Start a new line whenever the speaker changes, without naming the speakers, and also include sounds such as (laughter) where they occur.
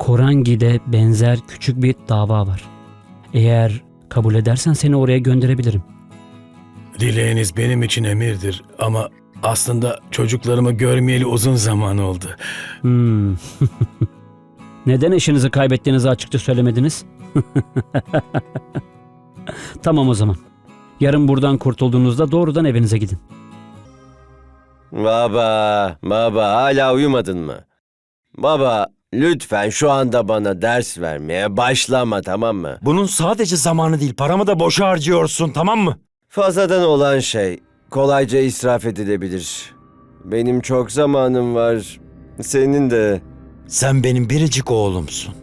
Korangi'de benzer küçük bir dava var. Eğer kabul edersen seni oraya gönderebilirim.
Dileğiniz benim için emirdir ama aslında çocuklarımı görmeyeli uzun zaman oldu.
Hmm. (laughs) Neden eşinizi kaybettiğinizi açıkça söylemediniz? (laughs) tamam o zaman. Yarın buradan kurtulduğunuzda doğrudan evinize gidin.
Baba, baba hala uyumadın mı? Baba, lütfen şu anda bana ders vermeye başlama tamam mı?
Bunun sadece zamanı değil, paramı da boşa harcıyorsun, tamam mı?
Fazladan olan şey kolayca israf edilebilir. Benim çok zamanım var. Senin de.
Sen benim biricik oğlumsun.